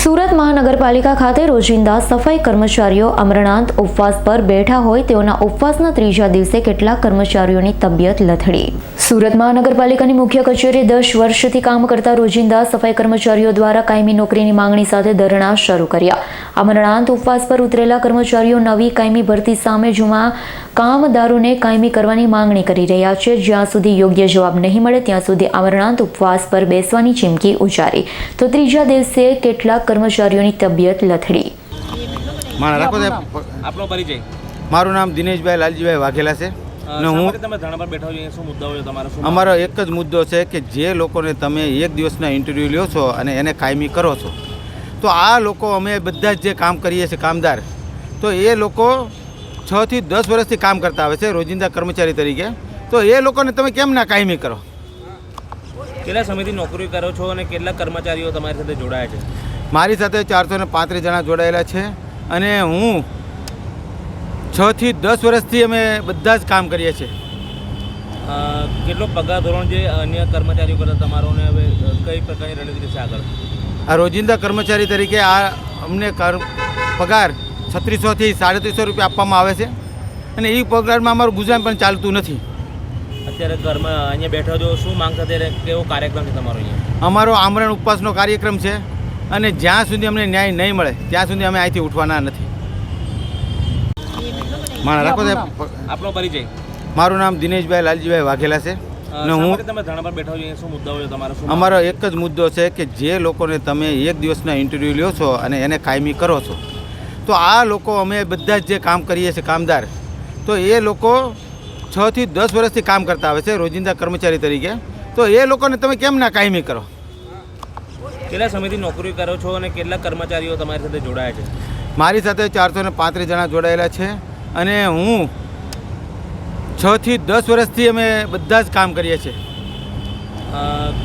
સુરત મહાનગરપાલિકા ખાતે રોજિંદા સફાઈ કર્મચારીઓ અમરણાંત ઉપવાસ પર બેઠા હોય તેઓના ઉપવાસના ત્રીજા દિવસે કેટલાક કર્મચારીઓની તબિયત લથડી. સુરત મહાનગરપાલિકાની મુખ્ય કચેરી દસ વર્ષથી કામ કરતા રોજિંદા સફાઈ કર્મચારીઓ દ્વારા કાયમી નોકરીની માંગણી સાથે ધરણા શરૂ કર્યા. અમરણાંત ઉપવાસ પર ઉતરેલા કર્મચારીઓ નવી કાયમી ભરતી સામે જુમા કામદારોને કાયમી કરવાની માંગણી કરી રહ્યા છે. જ્યાં સુધી યોગ્ય જવાબ નહીં મળે, ત્યાં સુધી અમરણાંત ઉપવાસ પર બેસવાની ચીમકી ઉચ્ચારી. તો ત્રીજા દિવસે કેટલાક કર્મચારીઓની તબિયત લથડી. પરિચય? મારું નામ દિનેશભાઈ લાલજીભાઈ વાઘેલા છે. ને હું તમે ધરણા બેઠા છો? શું મુદ્દાઓ છે તમારો? શું અમારો એક જ મુદ્દો છે કે જે લોકોને તમે એક દિવસના ઇન્ટરવ્યૂ લ્યો છો અને એને કાયમી કરો છો. તો આ લોકો અમે બધા જ જે કામ કરીએ છીએ કામદાર તો એ લોકો છથી દસ વર્ષથી કામ કરતા આવે છે રોજિંદા કર્મચારી તરીકે. તો એ લોકોને તમે કેમ ના કાયમી કરો? કેટલા સમયથી નોકરી કરો છો અને કેટલા કર્મચારીઓ તમારી સાથે જોડાયા છે? મારી સાથે ચારસો ને પાંત્રીસ જણા જોડાયેલા છે અને હું છથી દસ વર્ષથી અમે બધા જ કામ કરીએ છીએ. કેટલો પગાર ધોરણ જે અન્ય કર્મચારીઓ કરતા તમારો ને હવે કઈ પ્રકારની રણનીતિ છે આગળ? આ રોજિંદા કર્મચારી તરીકે આ અમને પગાર છત્રીસોથી સાડત્રીસો રૂપિયા આપવામાં આવે છે અને એ પગારમાં અમારું ગુજરાન પણ ચાલતું નથી. અત્યારે ઘરમાં અહીંયા બેઠા છો શું માંગ સાથે કેવો કાર્યક્રમ છે તમારો અહીંયા? અમારો આમરણ ઉપવાસનો કાર્યક્રમ છે. અને જ્યાં સુધી અમને ન્યાય નહીં મળે ત્યાં સુધી અમે અહીંથી ઉઠવાના નથી. મારા રાખો સાહેબ. આપણો પરિચય. મારું નામ દિનેશભાઈ લાલજીભાઈ વાઘેલા છે. અને હું તમે ધરણા પર બેઠા છો? શું મુદ્દાઓ છે અમારો એક જ મુદ્દો છે કે જે લોકોને તમે એક દિવસના ઇન્ટરવ્યૂ લ્યો છો અને એને કાયમી કરો છો. તો આ લોકો અમે બધા જ જે કામ કરીએ છીએ કામદાર તો એ લોકો છથી દસ વર્ષથી કામ કરતા આવે છે રોજિંદા કર્મચારી તરીકે. તો એ લોકોને તમે કેમ ના કાયમી કરો? કેટલા સમયથી નોકરી કરો છો અને કેટલા કર્મચારીઓ તમારી સાથે જોડાયા છે? મારી સાથે ચારસો ને પાંત્રીસ જણા જોડાયેલા છે અને હું છથી દસ વર્ષથી અમે બધા જ કામ કરીએ છીએ.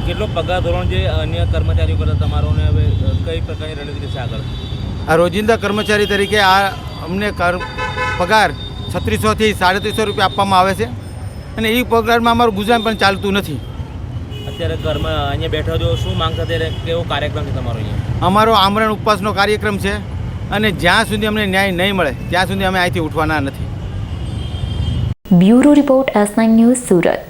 કેટલો પગાર ધોરણ જે અન્ય કર્મચારીઓ કરતા તમારો ને હવે કઈ પ્રકારની રણનીતિ છે આગળ? આ રોજિંદા કર્મચારી તરીકે આ અમને કર પગાર છત્રીસોથી સાડત્રીસો રૂપિયા આપવામાં આવે છે. અને એ પગારમાં અમારું ગુજરાન પણ ચાલતું નથી. અત્યારે ઘરમાં અહીંયા બેઠા છો શું માંગ સાથે કેવો કાર્યક્રમ છે તમારો અહીંયા? અમારો આમરણ ઉપવાસનો કાર્યક્રમ છે અને જ્યાં સુધી અમને ન્યાય નહીં મળે ત્યાં સુધી અમે અહીંથી ઉઠવાના નથી. Bureau report S nine news Surat.